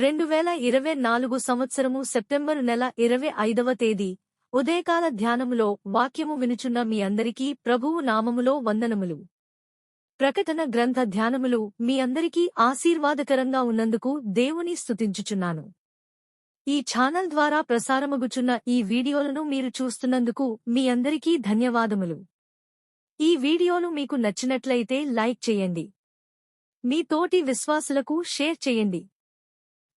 ఇరవై నాలుగు సంవత్సరము సెప్టెంబరు నెల ఇరవై ఐదవ తేదీ. ఉదయకాల ధ్యానములో వాక్యము వినుచున్న మీ అందరికీ ప్రభువు నామములో వందనములు. ప్రకటన గ్రంథ ధ్యానములు మీ అందరికీ ఆశీర్వాదకరంగా ఉన్నందుకు దేవుని స్తుతించుచున్నాను. ఈ ఛానల్ ద్వారా ప్రసారమగుచున్న ఈ వీడియోలను మీరు చూస్తున్నందుకు మీ అందరికీ ధన్యవాదములు. ఈ వీడియోలు మీకు నచ్చినట్లయితే లైక్ చేయండి. మీ తోటి విశ్వాసులకు షేర్ చేయండి.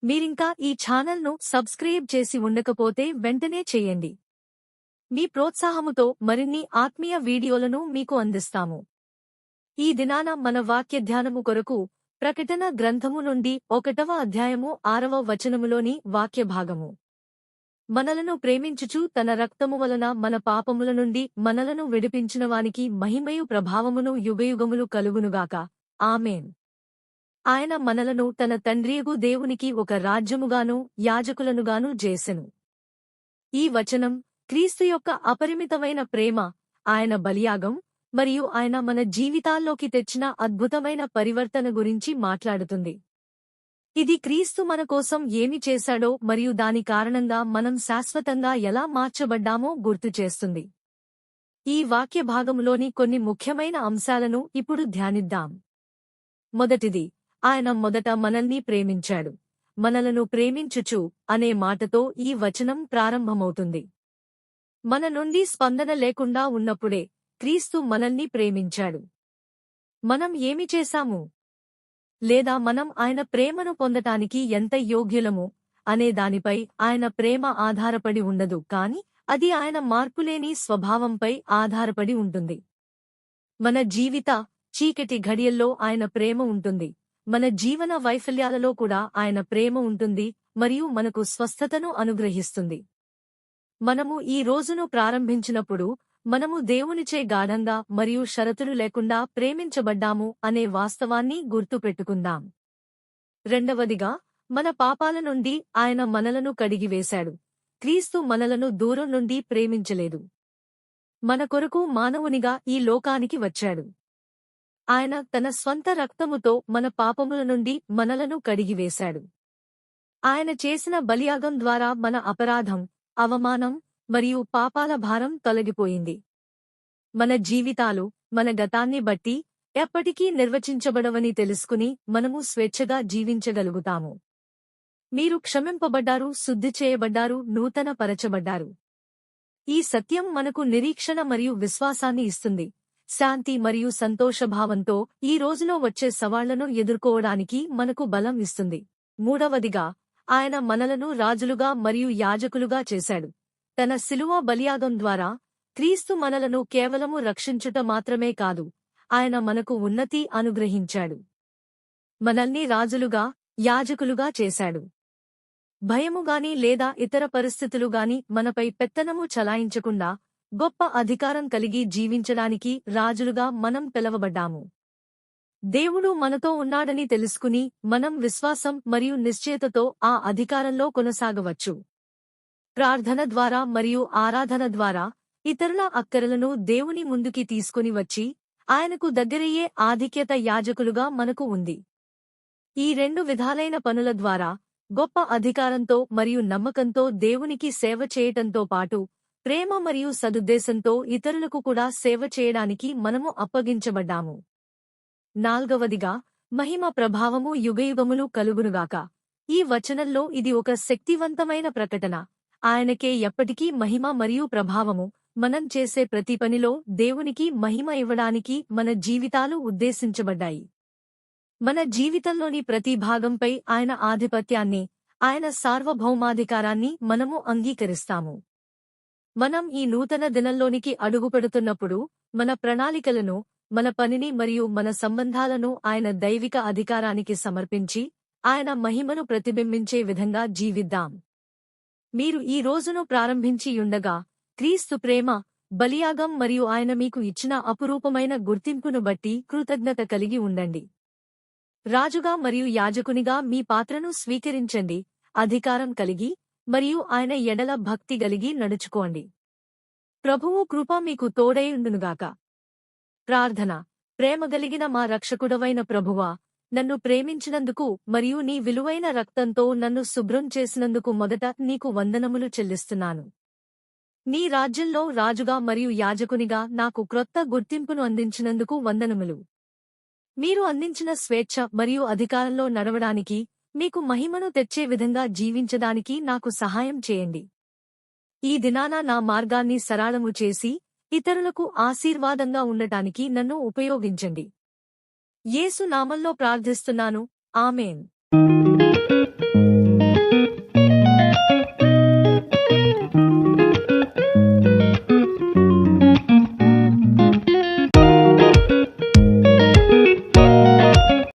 మీరింకా ఈ ఛానల్ను సబ్స్క్రైబ్ చేసి ఉండకపోతే వెంటనే చేయండి. మీ ప్రోత్సాహముతో మరిన్ని ఆత్మీయ వీడియోలను మీకు అందిస్తాము. ఈ దినాన మన వాక్య ధ్యానము కొరకు ప్రకటన గ్రంథము నుండి ఒకటవ అధ్యాయము ఆరవ వచనములోని వాక్య భాగము. మనలను ప్రేమించుచు తన రక్తము వలన మన పాపముల నుండి మనలను విడిపించినవానికి మహిమయు ప్రభావమును యుగయుగములు కలుగునుగాక. ఆమెన్. ఆయన మనలను తన తండ్రియగు దేవునికి ఒక రాజ్యముగాను యాజకులనుగాను చేసెను. ఈ వచనం క్రీస్తు యొక్క అపరిమితమైన ప్రేమ ఆయన బలియాగం మరియు ఆయన మన జీవితాల్లోకి తెచ్చిన అద్భుతమైన పరివర్తన గురించి మాట్లాడుతుంది. ఇది క్రీస్తు మన కోసం ఏమి చేశాడో మరియు దాని కారణంగా మనం శాశ్వతంగా ఎలా మార్చబడ్డామో గుర్తు చేస్తుంది. ఈ వాక్య భాగంలోని కొన్ని ముఖ్యమైన అంశాలను ఇప్పుడు ధ్యానిద్దాం. మొదటిది ఆయన మొదట మనల్ని ప్రేమించాడు. మనలను ప్రేమించుచు అనే మాటతో ఈ వచనం ప్రారంభమవుతుంది. మన నుండి స్పందన లేకుండా ఉన్నప్పుడే క్రీస్తు మనల్ని ప్రేమించాడు. మనం ఏమి చేశాము? లేదా మనం ఆయన ప్రేమను పొందటానికి ఎంత యోగ్యులము అనే దానిపై ఆయన ప్రేమ ఆధారపడి ఉండదు కాని అది ఆయన మార్పులేని స్వభావంపై ఆధారపడి ఉంటుంది. మన జీవిత చీకటి ఘడియల్లో ఆయన ప్రేమ ఉంటుంది. మన జీవన వైఫల్యాలలో కూడా ఆయన ప్రేమ ఉంటుంది మరియు మనకు స్వస్థతను అనుగ్రహిస్తుంది. మనము ఈ రోజును ప్రారంభించినప్పుడు మనము దేవునిచే గాఢంగా మరియు షరతులు లేకుండా ప్రేమించబడ్డాము అనే వాస్తవాన్ని గుర్తుపెట్టుకుందాం. రెండవదిగా మన పాపాల నుండి ఆయన మనలను కడిగివేశాడు. క్రీస్తు మనలను దూరం నుండి ప్రేమించలేదు. మన కొరకు మానవునిగా ఈ లోకానికి వచ్చాడు. ఆయన తన స్వంత రక్తముతో మన పాపముల నుండి మనలను కడిగివేశాడు. ఆయన చేసిన బలియాగం ద్వారా మన అపరాధం అవమానం మరియు పాపాల భారం తొలగిపోయింది. మన జీవితాలు మన గతాన్ని బట్టి ఎప్పటికీ నిర్వచించబడవని తెలుసుకుని మనము స్వేచ్ఛగా జీవించగలుగుతాము. మీరు క్షమింపబడ్డారు శుద్ధి చేయబడ్డారు నూతన పరచబడ్డారు ఈ సత్యం మనకు నిరీక్షణ మరియు విశ్వాసాన్ని ఇస్తుంది. శాంతి మరియు సంతోషభావంతో ఈ రోజులో వచ్చే సవాళ్ళను ఎదుర్కోవడానికి మనకు బలం ఇస్తుంది. మూడవదిగా ఆయన మనలను రాజులుగా మరియు యాజకులుగా చేశాడు. తన శిలువ బలియాగం ద్వారా క్రీస్తు మనలను కేవలము రక్షించుట మాత్రమే కాదు ఆయన మనకు ఉన్నతి అనుగ్రహించాడు. మనల్ని రాజులుగా యాజకులుగా చేశాడు. భయముగాని లేదా ఇతర పరిస్థితులుగాని మనపై పెత్తనము చలాయించకుండా గొప్ప అధికారం కలిగి జీవించడానికి రాజులుగా మనం పిలవబడ్డాము. దేవుడు మనతో ఉన్నాడని తెలుసుకుని మనం విశ్వాసం మరియు నిశ్చయతతో ఆ అధికారంలో కొనసాగవచ్చు. ప్రార్థన ద్వారా మరియు ఆరాధన ద్వారా ఇతరుల అక్కరలను దేవుని ముందుకి తీసుకుని వచ్చి ఆయనకు దగ్గరయ్యే ఆధిక్యత యాజకులుగా మనకు ఉంది. ఈ రెండు విధాలైన పనుల ద్వారా గొప్ప అధికారంతో మరియు నమ్మకంతో దేవునికి సేవ చేయటంతో పాటు ప్రేమ మరియు సదుద్దేశంతో ఇతరులకు కూడా సేవ చేయడానికి మనము అప్పగించబడ్డాము. నాల్గవదిగా మహిమ ప్రభావము యుగయుగములు కలుగునుగాక. ఈ వచనంలో ఇది ఒక శక్తివంతమైన ప్రకటన. ఆయనకే ఎప్పటికీ మహిమ మరియు ప్రభావము మనం చేసే ప్రతి పనిలో దేవునికి మహిమ ఇవ్వడానికి మన జీవితాలు ఉద్దేశించబడ్డాయి. మన జీవితంలోని ప్రతి భాగంపై ఆయన ఆధిపత్యాన్ని ఆయన సార్వభౌమాధికారాన్ని మనము అంగీకరిస్తాము. మనం ఈ నూతన దినంలోనికి అడుగుపెడుతున్నప్పుడు మన ప్రణాళికలను మన పనిని మరియు మన సంబంధాలను ఆయన దైవిక అధికారానికి సమర్పించి ఆయన మహిమను ప్రతిబింబించే విధంగా జీవిద్దాం. మీరు ఈ రోజును ప్రారంభించియుండగా క్రీస్తు ప్రేమ బలియాగం మరియు ఆయన మీకు ఇచ్చిన అపురూపమైన గుర్తింపును బట్టి కృతజ్ఞత కలిగి ఉండండి. రాజుగా మరియు యాజకునిగా మీ పాత్రను స్వీకరించండి. అధికారం కలిగి మరియు ఆయన ఎడల భక్తి గలిగి నడుచుకోండి. ప్రభువు కృప మీకు తోడైయుండునుగాక ప్రార్థన. ప్రేమగలిగిన మా రక్షకుడవైన ప్రభువా నన్ను ప్రేమించినందుకు మరియు నీ విలువైన రక్తంతో నన్ను శుభ్రం చేసినందుకు మొదట నీకు వందనములు చెల్లిస్తున్నాను. నీ రాజ్యంలో రాజుగా మరియు యాజకునిగా నాకు క్రొత్త గుర్తింపును అందించినందుకు వందనములు. మీరు అందించిన స్వేచ్ఛ మరియు అధికారంలో నడవడానికి మీకు మహిమను తెచ్చే విధంగా జీవించడానికి నాకు సహాయం చేయండి. ఈ దినాన నా మార్గాన్ని సరళము చేసి ఇతరులకు ఆశీర్వాదంగా ఉండటానికి నన్ను ఉపయోగించండి. యేసు నామంలో ప్రార్థిస్తున్నాను. ఆమెన్.